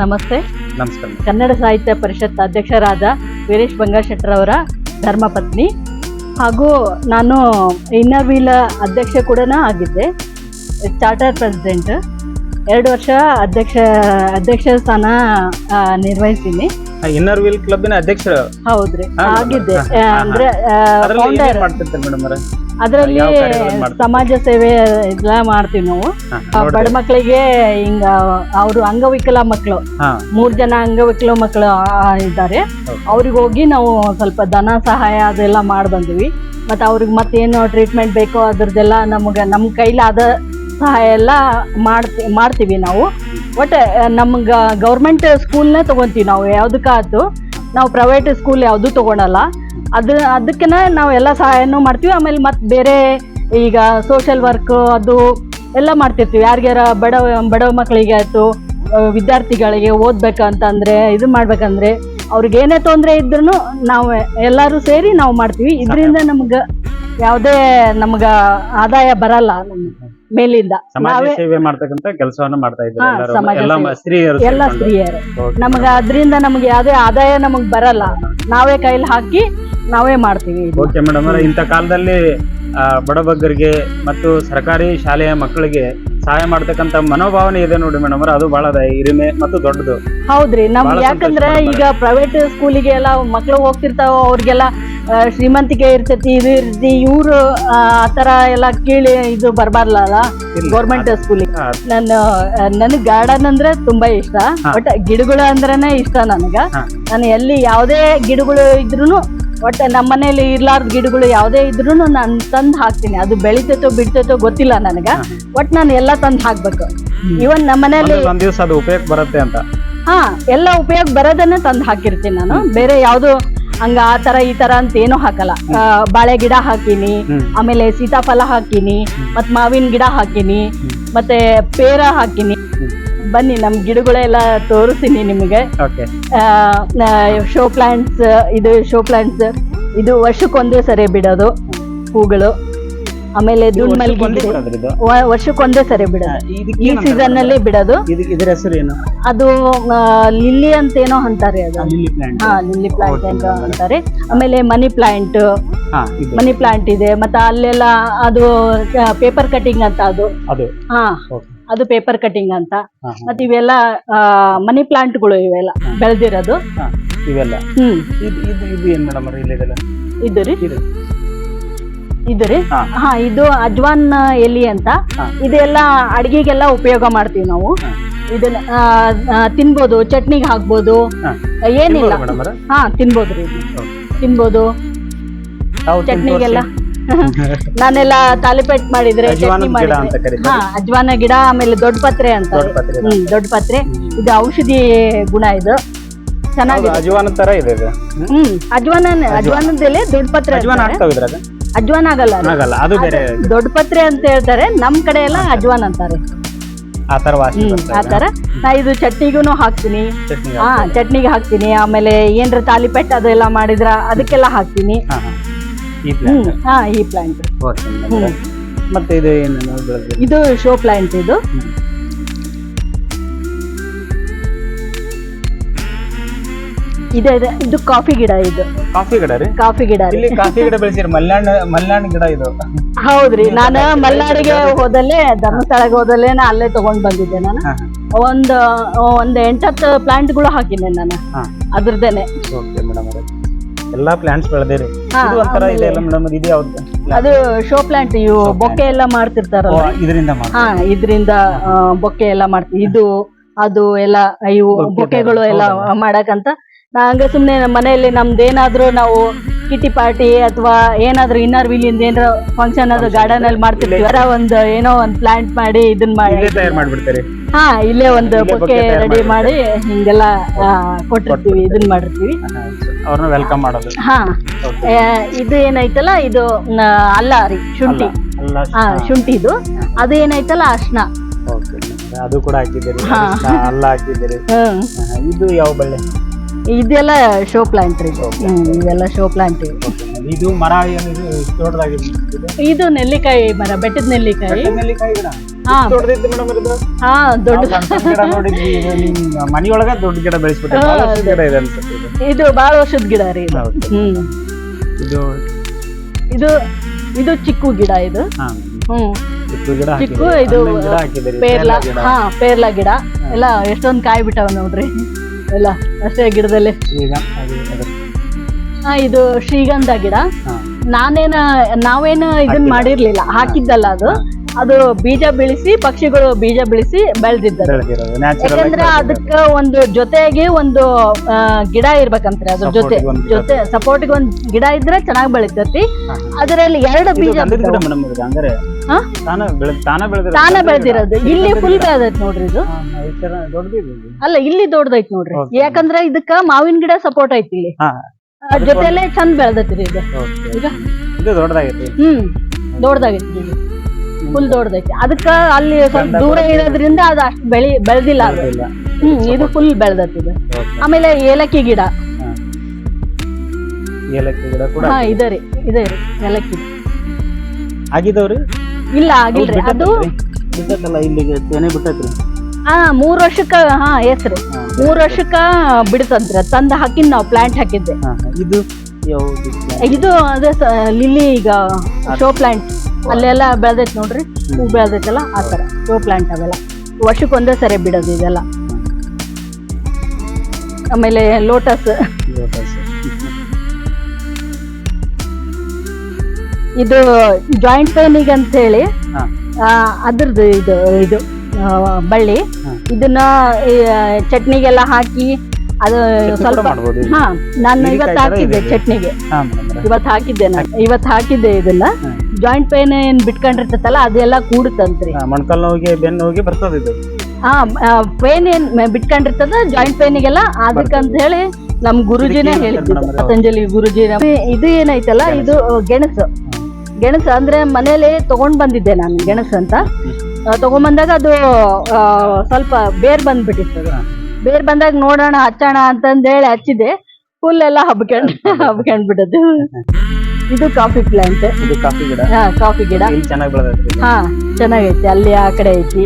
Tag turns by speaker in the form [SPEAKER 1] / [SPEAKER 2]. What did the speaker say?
[SPEAKER 1] ನಮಸ್ತೆ.
[SPEAKER 2] ನಮಸ್ಕಾರ.
[SPEAKER 1] ಕನ್ನಡ ಸಾಹಿತ್ಯ ಪರಿಷತ್ ಅಧ್ಯಕ್ಷರಾದ ವೀರೇಶ್ ಬಂಗಾಶೆಟ್ಟರ್ ಅವರ ಧರ್ಮಪತ್ನಿ ಹಾಗೂ ನಾನು ಇನ್ನರ್ ವೀಲ್ ಅಧ್ಯಕ್ಷ ಕೂಡ ಆಗಿದ್ದೆ. Charter president. ಎರಡು ವರ್ಷ ಅಧ್ಯಕ್ಷ ಅಧ್ಯಕ್ಷ ಸ್ಥಾನ ನಿರ್ವಹಿಸ್ತೀನಿ.
[SPEAKER 2] ಇನ್ನರ್ ವೀಲ್ ಕ್ಲಬ್ನ ಅಧ್ಯಕ್ಷ
[SPEAKER 1] ಹೌದ್ರಿ. ಆಗಿದ್ದೆ. ಅಂದ್ರೆ ಫೌಂಡರ್
[SPEAKER 2] ಮಾಡ್ತಿರ್ತಾರೆ ಮೇಡಮ್ ಅವರ?
[SPEAKER 1] ಅದರಲ್ಲಿ? ಸಮಾಜ ಸೇವೆ ಎಲ್ಲ ಮಾಡ್ತೀವಿ ನಾವು. ಬಡ ಮಕ್ಕಳಿಗೆ ಹಿಂಗ ಅವರು ಅಂಗವಿಕಲ ಮಕ್ಕಳು ಮೂರ್ ಜನ ಅಂಗವಿಕಲ ಮಕ್ಕಳು ಇದ್ದಾರೆ. ಅವ್ರಿಗೆ ಹೋಗಿ ನಾವು ಸ್ವಲ್ಪ ಧನ ಸಹಾಯ ಅದೆಲ್ಲ ಮಾಡಿ ಬಂದಿವಿ ಮತ್ತೆ ಅವ್ರಿಗೆ ಮತ್ತೇನು ಟ್ರೀಟ್ಮೆಂಟ್ ಬೇಕೋ ಅದ್ರದ್ದೆಲ್ಲ ನಮ್ಗೆ ನಮ್ಮ ಕೈಲಾದ ಸಹಾಯ ಎಲ್ಲ ಮಾಡ್ತಿ ಮಾಡ್ತೀವಿ ನಾವು. ಬಟ್ ನಮ್ಗೆ ಗೌರ್ಮೆಂಟ್ ಸ್ಕೂಲ್ನೇ ತಗೊಂತೀವಿ ನಾವು ಯಾವುದಕ್ಕಾಯ್ತು ನಾವು ಪ್ರೈವೇಟ್ ಸ್ಕೂಲ್ ಯಾವ್ದು ತಗೊಳಲ್ಲ. ಅದು ಅದಕ್ಕೆ ನಾವು ಎಲ್ಲ ಸಹಾಯನೂ ಮಾಡ್ತೀವಿ. ಆಮೇಲೆ ಮತ್ತೆ ಬೇರೆ ಈಗ ಸೋಷಿಯಲ್ ವರ್ಕ್ ಅದು ಎಲ್ಲ ಮಾಡ್ತಿರ್ತೀವಿ. ಯಾರಿಗಾರ ಬಡ ಬಡ ಮಕ್ಕಳಿಗೆ ಆಯಿತು ವಿದ್ಯಾರ್ಥಿಗಳಿಗೆ ಓದಬೇಕಂತಂದರೆ, ಇದು ಮಾಡ್ಬೇಕಂದ್ರೆ ಅವ್ರಿಗೆ ಏನೇ ತೊಂದರೆ ಇದ್ರು ನಾವು ಎಲ್ಲರೂ ಸೇರಿ ನಾವು ಮಾಡ್ತೀವಿ ಇದರಿಂದ ನಮ್ಗೆ ಯಾವುದೇ ನಮ್ಗ ಆದಾಯ ಬರಲ್ಲ ಮೇಲಿಂದ
[SPEAKER 2] ಸಮಾಜ
[SPEAKER 1] ನಾವೇ
[SPEAKER 2] ಸೇವೆ ಮಾಡ್ತಕ್ಕಂತ ಕೆಲಸವನ್ನ ಮಾಡ್ತಾ ಇದ್ದಾರೆ ಎಲ್ಲ. ಸ್ತ್ರೀಯರು.
[SPEAKER 1] ನಮ್ಗ ಅದರಿಂದ ನಮ್ಗೆ ಯಾವುದೇ ಆದಾಯ ನಮಗ್ ಬರಲ್ಲ ನಾವೇ ಕೈಲಿ ಹಾಕಿ ನಾವೇ ಮಾಡ್ತೀವಿ.
[SPEAKER 2] ಓಕೆ ಮೇಡಮ್ ಇಂಥ ಕಾಲದಲ್ಲಿ ಬಡಬಗ್ಗರಿಗೆ ಮತ್ತು ಸರ್ಕಾರಿ ಶಾಲೆಯ ಮಕ್ಕಳಿಗೆ ಸಹಾಯ ಮಾಡ್ತಕ್ಕಂತ ಮನೋಭಾವನೆ ಇದೆ ನೋಡಿ ಮೇಡಮ್ ಅದು ಬಹಳ ಹಿರಿಮೆ ಮತ್ತು ದೊಡ್ಡದು.
[SPEAKER 1] ಹೌದ್ರಿ ನಮ್ ಯಾಕಂದ್ರೆ ಈಗ ಪ್ರೈವೇಟ್ ಸ್ಕೂಲಿಗೆ ಎಲ್ಲ ಮಕ್ಳು ಹೋಗ್ತಿರ್ತಾವ ಅವ್ರಿಗೆಲ್ಲ ಶ್ರೀಮಂತಿಕೆ ಇರ್ತೈತಿ ಇದು ಇರ್ತೈತಿ ಇವ್ರು ಆತರ ಎಲ್ಲ ಕೀಳಿ ಇದು ಬರ್ಬಾರ್ಲಲ್ಲ. ಗೌರ್ಮೆಂಟ್ ಸ್ಕೂಲಿಗೆ ನಾನು ನನಗೆ ಗಾರ್ಡನ್ ಅಂದ್ರೆ ತುಂಬಾ ಇಷ್ಟ. ಬಟ್ ಗಿಡಗಳು ಅಂದ್ರೇನೆ ಇಷ್ಟ ನನಗ. ನಾನು ಎಲ್ಲಿ ಯಾವುದೇ ಗಿಡಗಳು ಇದ್ರೂನು ಒಟ್ಟು ನಮ್ಮ ಮನೇಲಿ ಇರ್ಲಾರ್ದ ಗಿಡಗಳು ಯಾವುದೇ ಇದ್ರೂ ನಾನು ತಂದು ಹಾಕ್ತೀನಿ. ಅದು ಬೆಳಿತೈತೋ ಬಿಡ್ತೈತೋ ಗೊತ್ತಿಲ್ಲ ನನಗ. ಒಟ್ ನಾನು ಎಲ್ಲ ತಂದು ಹಾಕ್ಬೇಕು. ಇವನ್ ನಮ್ಮ ಮನೇಲಿ
[SPEAKER 2] ಅದು ಉಪಯೋಗ ಬರುತ್ತೆ ಅಂತ.
[SPEAKER 1] ಹಾ ಎಲ್ಲ ಉಪಯೋಗ ಬರೋದನ್ನ ತಂದು ಹಾಕಿರ್ತೀನಿ ನಾನು. ಬೇರೆ ಯಾವ್ದು ಹಂಗ ಆ ತರ ಈ ತರ ಅಂತ ಏನೂ ಹಾಕಲ್ಲ. ಬಾಳೆ ಗಿಡ ಹಾಕಿನಿ. ಆಮೇಲೆ ಸೀತಾಫಲ ಹಾಕಿನಿ. ಮತ್ ಮಾವಿನ ಗಿಡ ಹಾಕಿನಿ. ಮತ್ತೆ ಪೇರ ಹಾಕಿನಿ. ಬನ್ನಿ ನಮ್ ಗಿಡಗಳೆಲ್ಲ ತೋರಿಸ್ತೀನಿ ನಿಮಗೆ. ಶೋ ಪ್ಲಾಂಟ್ಸ್ ಇದು ಶೋ ಪ್ಲಾಂಟ್ಸ್ ಇದು ವರ್ಷಕ್ಕೊಂದೇ ಸರಿ ಬಿಡೋದು ಹೂಗಳು. ಆಮೇಲೆ ದುಂಡ್ ಮಲ್ಗಿ ಗಿಡ. ವ- ವರ್ಷಕ್ಕೊಂದೇ ಸರಿ ಬಿಡೋದು. ಈ ಸೀಸನ್ ಅಲ್ಲಿ ಬಿಡೋದು.
[SPEAKER 2] ಇದ್ರ ಹೆಸರು ಏನು?
[SPEAKER 1] ಅದು ಲಿಲ್ಲಿ ಅಂತ ಏನೋ ಅಂತಾರೆ ಅದು.
[SPEAKER 2] ಲಿಲ್ಲಿ ಪ್ಲಾಂಟ್
[SPEAKER 1] ಹಾ ಲಿಲ್ಲಿ ಪ್ಲಾಂಟ್ ಅಂತ ಅಂತಾರೆ. ಆಮೇಲೆ ಮನಿ ಪ್ಲಾಂಟ್ ಮನಿ ಪ್ಲಾಂಟ್ ಇದೆ. ಮತ್ತೆ ಅಲ್ಲೆಲ್ಲ ಅದು ಪೇಪರ್ ಕಟಿಂಗ್ ಅಂತ ಅದು.
[SPEAKER 2] ಅದು.
[SPEAKER 1] ಹಾ.
[SPEAKER 2] ಓಕೆ
[SPEAKER 1] ಅದು ಪೇಪರ್ ಕಟಿಂಗ್ ಅಂತ. ಮತ್ತೆ ಇವೆಲ್ಲ ಮನಿ ಪ್ಲಾಂಟ್ಗಳು ಇವೆಲ್ಲ ಬೆಳೆದಿರೋದು.
[SPEAKER 2] ಇವೆಲ್ಲ?
[SPEAKER 1] ಹ್ಮ್.
[SPEAKER 2] ಇದು ಇದು ಇದು ಏನ್ ಮೇಡಮ್ ಇಲ್ಲಿದೆಲ್ಲ
[SPEAKER 1] ಇದು ರೀ.
[SPEAKER 2] ಇದು.
[SPEAKER 1] ಇದು ರೀ.
[SPEAKER 2] ಹಾ.
[SPEAKER 1] ಇದು ಅಜ್ವಾನ್ ಎಲಿ ಅಂತ. ಇದೆಲ್ಲ ಅಡಿಗೆಗೆಲ್ಲ ಉಪಯೋಗ ಮಾಡ್ತೀವಿ ನಾವು. ಇದನ್ನ ತಿನ್ಬೋದು ಚಟ್ನಿಗೆ ಹಾಕ್ಬೋದು. ಏನಿಲ್ಲ. ಹಾ ತಿನ್ಬೋದು ರೀ. ತಿನ್ಬೋದು. ಚಟ್ನಿಗೆಲ್ಲ. ನಾನೆಲ್ಲ ತಾಲಿಪೇಟ್ ಮಾಡಿದ್ರೆ ಚಟ್ನಿ ಮಾಡಿದ್ರೆ. ಹಾ ಅಜ್ವಾನ ಗಿಡ ಆಮೇಲೆ ದೊಡ್ಡ ಪತ್ರೆ ಅಂತ.
[SPEAKER 2] ದೊಡ್ಡ ಪತ್ರೆ
[SPEAKER 1] ಹ್ಮ್ ದೊಡ್ಡ ಪತ್ರೆ. ಇದು ಔಷಧಿ ಗುಣ ಇದು. ಚೆನ್ನಾಗಿದೆ.
[SPEAKER 2] ಅಜ್ವಾನ ತರ ಇದೆ
[SPEAKER 1] ಹ್ಮ್ ಅಜ್ವಾನ. ಅಜ್ವಾನದಲ್ಲಿ ದೊಡ್ಡ ಪತ್ರೆ
[SPEAKER 2] ಅಜವಾನ. ಇದ್ರಾಗ?
[SPEAKER 1] ಅಜ್ವಾನ ಆಗಲ್ಲ.
[SPEAKER 2] ಆಗಲ್ಲ ಅದು ಬೇರೆ
[SPEAKER 1] ದೊಡ್ಡ ಪತ್ರೆ ಅಂತ ಹೇಳ್ತಾರೆ ನಮ್ ಕಡೆ ಎಲ್ಲ ಅಜ್ವಾನ್ ಅಂತಾರೆ.
[SPEAKER 2] ಆತರ
[SPEAKER 1] ಆತರ ನಾ ಇದು ಚಟ್ನಿಗೂನು ಹಾಕ್ತೀನಿ. ಹಾ ಚಟ್ನಿಗೆ ಹಾಕ್ತೀನಿ ಆಮೇಲೆ ಏನ್ರ ತಾಲಿಪೆಟ್ ಅದೆಲ್ಲ ಮಾಡಿದ್ರ ಅದಕ್ಕೆಲ್ಲ ಹಾಕ್ತೀನಿ.
[SPEAKER 2] ಈ
[SPEAKER 1] ಹ್ಮ್.
[SPEAKER 2] ಪ್ಲಾಂಟ್
[SPEAKER 1] ಹಾ ಈ ಪ್ಲಾಂಟ್
[SPEAKER 2] ಓಕೆ ಮೇಡಮ್ ಮತ್ತೆ ಇದು ಏನು ನಾವು ಬೆಳೆದ್ವಿ
[SPEAKER 1] ಇದು ಶೋ ಪ್ಲಾಂಟ್ ಇದು. ಇದೆ ಇದೆ. ಇದು ಕಾಫಿ ಗಿಡ ಇದು.
[SPEAKER 2] ಕಾಫಿ ಗಿಡ ರೀ?
[SPEAKER 1] ಕಾಫಿ ಗಿಡ ರೀ.
[SPEAKER 2] ಇಲ್ಲಿ ಕಾಫಿ ಗಿಡ ಬೆಳೆಸಿರಿ ಮಲ್ನಾಡ್ ಮಲ್ನಾಡ್ ಗಿಡ ಇದು.
[SPEAKER 1] ಹೌದ್ರಿ. ನಾನು ಮಲ್ನಾಡಿಗೆ ಹೋದಲ್ಲೇ ಧರ್ಮಸ್ಥಳಕ್ಕೆ ಹೋದಲ್ಲೇ ನಾ ಅಲ್ಲೇ ತಗೊಂಡ್ ಬಂದಿದ್ದೆ ನಾನು.
[SPEAKER 2] ಹಾ
[SPEAKER 1] ಒಂದ್ ಒಂದ್ ಎಂಟತ್ತು ಪ್ಲಾಂಟ್ಗಳು ಹಾಕಿದ್ದೆ ನಾನು.
[SPEAKER 2] ಹಾ.
[SPEAKER 1] ಅದ್ರದ್ದೇನೆ.
[SPEAKER 2] ಓಕೆ ಮೇಡಮ್ ಅವರೇ. ಎಲ್ಲಾ ಪ್ಲಾಂಟ್ಸ್ ಬೆಳೆದಿರಿ
[SPEAKER 1] ಹಾ,
[SPEAKER 2] ಇದು ಒಂಥರ ಇದೆ
[SPEAKER 1] ಆಮೇಲೆ-
[SPEAKER 2] ಮೇಡಂ ಮೇಡಮ್ ಇದು ಯಾವ್ದು
[SPEAKER 1] ಅದು ಶೋ ಪ್ಲಾಂಟ್ ಇವು ಬೊಕ್ಕೆ ಎಲ್ಲ ಮಾಡ್ತಿರ್ತಾರಲ್ಲ?
[SPEAKER 2] ಇದರಿಂದ
[SPEAKER 1] ಹಾ ಇದ್ರಿಂದ ಬೊಕ್ಕೆ ಎಲ್ಲ ಮಾಡ್ತೀವಿ. ಇದು ಅದು ಎಲ್ಲ ಇವು ಬೊಕ್ಕೆಗಳು ಎಲ್ಲ? ಮಾಡಕಂತ. ನಾ ಹಂಗ ಸುಮ್ನೆ ನಮ್ಮ ಮನೆಯಲ್ಲಿ ನಮ್ದೇನಾದ್ರೂ ನಾವು ಕಿಟಿ ಪಾರ್ಟಿ ಅಥವಾ ಏನಾದ್ರೂ ಇನ್ನರ್ ವಿಲಿಂದ ಏನಾರ ಫಂಕ್ಷನ್ ಅದು ಗಾರ್ಡನ್ ಅಲ್ಲಿ ಮಾಡ್ತಿರ್ತೀವಿ. ಅದರ ಒಂದು ಏನೋ ಒಂದ್ ಪ್ಲಾಂಟ್ ಮಾಡಿ ಇದನ್ನ ಮಾಡಿ.
[SPEAKER 2] ಇಲ್ಲೇ ತಯಾರು ಮಾಡ್ಬಿಡ್ತೀರಿ?
[SPEAKER 1] ಹಾ ಇಲ್ಲೇ ಒಂದು ಬೊಕ್ಕೆ
[SPEAKER 2] ಬೊಕ್ಕೆ ತಯಾರ್
[SPEAKER 1] ರೆಡಿ ಮಾಡಿ. ಹಿಂಗೆಲ್ಲ ಆ, ಕೊಟ್ಟಿರ್ತೀವಿ ಇದನ್ನ ಮಾಡಿರ್ತೀವಿ.
[SPEAKER 2] ಅವ್ರನ್ನ ವೆಲ್ಕಮ್ ಮಾಡೋದು.
[SPEAKER 1] ಹಾ ಆ, ಇದು ಏನೈತಲ್ಲ ಇದು ನ, ಅಲ್ಲ ರೀ ಶುಂಠಿ.
[SPEAKER 2] ಅಲ್ಲ
[SPEAKER 1] ಹಾ ಶುಂಠಿದು. ಅದು ಏನೈತಲ್ಲ ಅರ್ಶನ.
[SPEAKER 2] ಓಕೆ ಅದು ಕೂಡ ಹಾಕಿದ್ದೀರಿ.
[SPEAKER 1] ಹಾ.
[SPEAKER 2] ಅರಿಶಿನ, ಅಲ್ಲ ಹಾಕಿದ್ದೀರಿ.
[SPEAKER 1] ಹ್ಮ್
[SPEAKER 2] ಇದು ಯಾವ ಬಳ್ಳಿ?
[SPEAKER 1] ಇದೆಲ್ಲ ಶೋ ಪ್ಲಾಂಟ್ ರೀ. ಇದು. ಹ್ಮ್ ಇವೆಲ್ಲ ಶೋ ಪ್ಲಾಂಟ್ ಇವು
[SPEAKER 2] ಇದು ಮರ ಏನು ಇದು
[SPEAKER 1] ಇದು? ನೆಲ್ಲಿಕಾಯಿ ಮರ ಬೆಟ್ಟದ ನೆಲ್ಲಿಕಾಯಿ.
[SPEAKER 2] ನೆಲ್ಲಿಕಾಯಿ ಗಿಡ?
[SPEAKER 1] ಹಾ.
[SPEAKER 2] ಮೇಡಮ್ ಇದು
[SPEAKER 1] ಹಾ ದೊಡ್ಡ
[SPEAKER 2] ನಾವು ಸಣ್ಣ ಸಣ್ಣ ಗಿಡ ನೋಡಿದ್ವಿ ಇದು ನಿಮ್ಮ ಮನಿಯೊಳಗ ದೊಡ್ಡ ಗಿಡ ಬೆಳೆಸ್ಬಿಟ್ಟೆ.
[SPEAKER 1] ಹಾ,
[SPEAKER 2] ಬಹಳಷ್ಟು ಗಿಡ ಇದೆ ಅನ್ಸುತ್ತೆ ಇದು.
[SPEAKER 1] ಇದು ಬಾಳ ವರ್ಷದ ಗಿಡ ರೀ ಇದು.
[SPEAKER 2] ಹೌದು.
[SPEAKER 1] ಹ್ಮ್.
[SPEAKER 2] ಇದು
[SPEAKER 1] ಇದು ಇದು ಚಿಕ್ಕು ಗಿಡ ಇದು.
[SPEAKER 2] ಹಾ.
[SPEAKER 1] ಹ್ಮ್.
[SPEAKER 2] ಚಿಕ್ಕು ಗಿಡ
[SPEAKER 1] ಚಿಕ್ಕು
[SPEAKER 2] ಹಾಕಿದ್ದೀರಿ.
[SPEAKER 1] ಇದು
[SPEAKER 2] ಪೇರ್ಲಾ ಗಿಡ ಹಾಕಿದ್ದೀರಿ
[SPEAKER 1] ಪೇರ್ಲ
[SPEAKER 2] ಪೇರ್ಲ ಗಿಡ.
[SPEAKER 1] ಹಾ ಪೇರ್ಲ ಗಿಡ. ಎಲ್ಲ ಎಷ್ಟೊಂದ್ ಕಾಯಿ ಬಿಟ್ಟಾವ ನೋಡ್ರಿ. ಎಲ್ಲ ಅಷ್ಟೇ ಗಿಡದಲ್ಲಿ.
[SPEAKER 2] ಈಗ ಅದು
[SPEAKER 1] ಹಾ ಇದು ಶ್ರೀಗಂಧ ಗಿಡ.
[SPEAKER 2] ಹಾ.
[SPEAKER 1] ನಾನೇನ ನಾವೇನು ಇದನ್. ಮಾಡಿರ್ಲಿಲ್ಲ. ಹಾಕಿದ್ದಲ್ಲ ಅದು. ಅದು ಬೀಜ ಬೆಳೆಸಿ ಪಕ್ಷಿಗಳು ಬೀಜ ಬೆಳೆಸಿ ಬೆಳೆದಿದ್ದಾರೆ
[SPEAKER 2] ಬೆಳೆದಿರೋದು ನ್ಯಾಚುರಲ್
[SPEAKER 1] ಯಾಕಂದ್ರೆ ಅದಕ್ಕ ಒಂದು ಜೊತೆಗೆ ಒಂದು ಆ, ಗಿಡ ಇರ್ಬೇಕಂತ್ರಿ ಅದ್ರ
[SPEAKER 2] Support
[SPEAKER 1] ಜೊತೆ
[SPEAKER 2] ಗೆ ಒಂದ್ ಗಿಡ.
[SPEAKER 1] ಜೊತೆ ಸಪೋರ್ಟ್ಗೆ ಒಂದ್ ಗಿಡ ಇದ್ರೆ ಚೆನ್ನಾಗಿ ಬೆಳಿತೈತಿ ಅದರಲ್ಲಿ ಎರಡು ಬೀಜ
[SPEAKER 2] ಗಂಧದ ಮೇಡಮ್ ಇದು ಅಂದ್ರೆ
[SPEAKER 1] ಹಾ?
[SPEAKER 2] ತಾನ ಬೆಳೆ ತಾನ ಬೆಳೆದಿರೋದು
[SPEAKER 1] ತಾನ ಬೆಳೆದಿರೋದು. ಇಲ್ಲಿ ಫುಲ್. ಬೆಳೆದೈತಿ ನೋಡ್ರಿ ಇದು.
[SPEAKER 2] ಹಾ, ಹಾ, ಈ ತರ ದೊಡ್ಡದಿದೆ ಇದು.
[SPEAKER 1] ಅಲ್ಲ ಇಲ್ಲಿ ದೊಡ್ಡದೈತಿ ನೋಡ್ರಿ.
[SPEAKER 2] Okay.
[SPEAKER 1] ಯಾಕಂದ್ರೆ ಇದಕ್ಕ ಮಾವಿನ ಗಿಡ ಸಪೋರ್ಟ್ ಐತಿ ಇಲ್ಲಿ.
[SPEAKER 2] ಹಾ.
[SPEAKER 1] ಆ, ಜೊತೆಲೆ ಚಂದ ಬೆಳೆದೈತಿ ಇದು.
[SPEAKER 2] Okay.
[SPEAKER 1] ಈಗ?
[SPEAKER 2] ಇದು ದೊಡ್ಡದಾಗೈತಿ.
[SPEAKER 1] ಹ್ಮ್ ದೊಡ್ಡದಾಗೈತಿ ಇದು. ಫುಲ್ ದೊಡ್ಡದೈತಿ. ಅದಕ್ಕ ಅಲ್ಲಿ ಸ್ವಲ್ಪ ದೂರ. ಇರೋದ್ರಿಂದ ಅದು ಅಷ್ಟು ಬೆಳಿ ಬೆಳೆದಿಲ್ಲ. ಹ್ಮ್ ಇದು ಫುಲ್
[SPEAKER 2] ಬೆಳ್ದತ್ತಿದ.
[SPEAKER 1] ಆಮೇಲೆ ಏಲಕ್ಕಿ ಗಿಡ.
[SPEAKER 2] ಹಾ. ಏಲಕ್ಕಿ ಗಿಡ ಕೂಡ
[SPEAKER 1] ಹಾ ಇದೆ ರೀ ಇದೆ ರೀ ಏಲಕ್ಕಿ.
[SPEAKER 2] ಆಗಿದವ್ರಿ?
[SPEAKER 1] ಇಲ್ಲ ಆಗಿಲ್ರಿ. ಅದು
[SPEAKER 2] ಬಿಟ್ಟಲ್ಲ ಇಲ್ಲಿಗೆ ತೆನೆ ಬಿಟ್ಟೈತ್ರಿ?
[SPEAKER 1] ಹಾ ಮೂರ್ ವರ್ಷಕ್ಕ ಹಾ ಎಸ್
[SPEAKER 2] ರೀ.
[SPEAKER 1] ಮೂರ್ ವರ್ಷಕ್ಕ ಬಿಡ್ತಂತ್ರಿ. ತಂದ ಹಾಕಿದ್ ನಾವು ಪ್ಲಾಂಟ್ ಹಾಕಿದ್ದೆ.
[SPEAKER 2] ಇದು
[SPEAKER 1] ಇದು ಅದೇ ಸ- ಲಿಲ್ಲಿ ಈಗ ಶೋ ಪ್ಲಾಂಟ್ ಅಲ್ಲೆಲ್ಲ ಬೆಳ್ದೈತೆ ನೋಡ್ರಿ ಹೂ ಬೆಳ್ದೈತಲ್ಲ ಆ ಥರ ಶೋ ಪ್ಲಾಂಟ್ ಅವೆಲ್ಲ. ವರ್ಷಕ್ಕೆ ಒಂದೇ ಸರಿ ಬಿಡೋದು ಇದೆಲ್ಲ. ಆಮೇಲೆ ಲೋಟಸ್ ಇದು ಜಾಯಿಂಟ್ ಪೈನಿಗೆ ಅಂತ ಹೇಳಿ ಅದ್ರದ್ದು ಇದು ಇದು ಬಳ್ಳಿ. ಇದನ್ನ ಚಟ್ನಿಗೆಲ್ಲ ಹಾಕಿ ಅದು ಸ್ವಲ್ಪ ಹಾ ನಾನು ಇವತ್ತು ಹಾಕಿದ್ದೆ ಚಟ್ನಿಗೆ. ಇವತ್ತು ಹಾಕಿದ್ದೆ ನಾನು. ಇವತ್ತು ಹಾಕಿದ್ದೆ ಇದನ್ನ. ಜಾಯಿಂಟ್ ಪೇನ್ ಏನ್ ಬಿಟ್ಕೊಂಡಿರ್ತೈತಲ್ಲ ಅದೆಲ್ಲ ಕೂಡುತ್ತಂತ್ರಿ.
[SPEAKER 2] ಮೊಣಕಾಲ್ ನೋವಿಗೆ ಬೆನ್ನು ನೋವಿಗೆ ಬರ್ತದೆ ಇದು.
[SPEAKER 1] ಹಾ ಪೇನ್ ಏನ್ ಬಿಟ್ಕೊಂಡಿರ್ತದ ಜಾಯಿಂಟ್ ಪೇನಿಗೆಲ್ಲ ಅದಕ್ಕಂತ ಹೇಳಿ ನಮ್ ಗುರುಜಿನೇ
[SPEAKER 2] ಹೇಳಿದ್ರು
[SPEAKER 1] ಪತಂಜಲಿ ಗುರುಜಿ ಇದು ಏನೈತಲ್ಲ ಇದು ಗೆಣಸು. ಗೆಣಸು ಅಂದ್ರೆ ಮನೇಲಿ ತಗೊಂಡ್ ಬಂದಿದ್ದೆ ನಾನು ಗೆಣಸು ಅಂತ. ತಗೊಂಡ್ ಬಂದಾಗ ಅದು ಸ್ವಲ್ಪ ಬೇರ್ ಬಂದ್ಬಿಟ್ಟಿತ್ತು. ಬೇರ್ ಬಂದಾಗ ನೋಡೋಣ ಹಚ್ಚೋಣ ಅಂತಂದೇಳಿ ಹಚ್ಚಿದೆ. ಫುಲ್ ಎಲ್ಲ ಹಬ್ಕೊಂಡ್ ಹಬ್ಕೊಂಡ್ಬಿಟ್ಟದ್ದು. ಇದು ಕಾಫಿ ಪ್ಲಾಂಟ್
[SPEAKER 2] ಇದು ಕಾಫಿ ಗಿಡ.
[SPEAKER 1] ಹಾ ಕಾಫಿ ಗಿಡ.
[SPEAKER 2] ಇಲ್ಲಿ ಚೆನ್ನಾಗಿ ಬೆಳೆದೈತಿ.
[SPEAKER 1] ಹಾ ಚೆನ್ನಾಗೈತಿ ಅಲ್ಲಿ ಆ ಕಡೆ ಐತಿ.